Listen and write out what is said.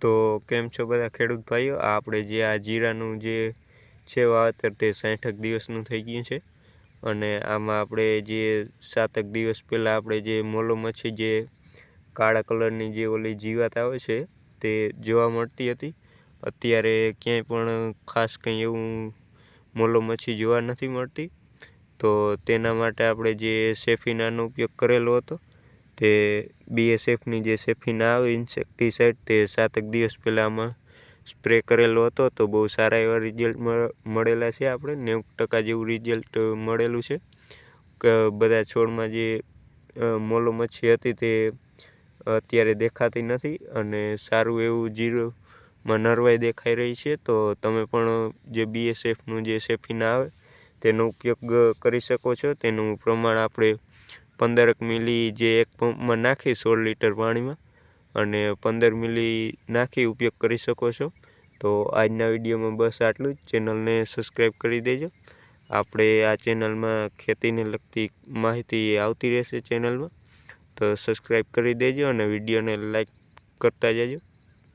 તો કેમ છો બધા ખેડૂત ભાઈઓ? આપણે જે આ જીરાનું જે છે વાવેતર તે સાઠક દિવસનું થઈ ગયું છે. અને આમાં આપણે જે સાતક દિવસ પહેલાં આપણે જે મોલો મચ્છી જે કાળા કલરની જે ઓલી જીવાત આવે છે તે જોવા મળતી હતી. અત્યારે ક્યાંય પણ ખાસ કંઈ એવું મોલો મચ્છી જોવા નથી મળતી. તો તેના માટે આપણે જે સેફીનાનો ઉપયોગ કરેલો હતો તે બીએસએફની જે સેફીના આવે ઇન્સેક્ટિસાઇડ તે સાતેક દિવસ પહેલાં સ્પ્રે કરેલો હતો. તો બહુ સારા એવા રિઝલ્ટ મળેલા છે આપણે. નેવું ટકા જેવું રિઝલ્ટ મળેલું છે. બધા છોડમાં જે મોલો મચ્છી હતી તે અત્યારે દેખાતી નથી અને સારું એવું જીરોમાં નરવાઈ દેખાઈ રહી છે. તો તમે પણ જે બીએસએફનું જે સેફીના આવે, તેનો ઉપયોગ કરી શકો છો. તેનું પ્રમાણ આપણે પંદરક મિલી જે એક પંપમાં નાખી સોળ લીટર પાણીમાં અને પંદર મિલી નાખી ઉપયોગ કરી શકો છો. તો આજના વિડીયોમાં બસ આટલું જ. ચેનલને સબસ્ક્રાઈબ કરી દેજો. આપણે આ ચેનલમાં ખેતીને લગતી માહિતી આવતી રહેશે ચેનલમાં. તો સબસ્ક્રાઈબ કરી દેજો અને વિડીયોને લાઈક કરતા જજો.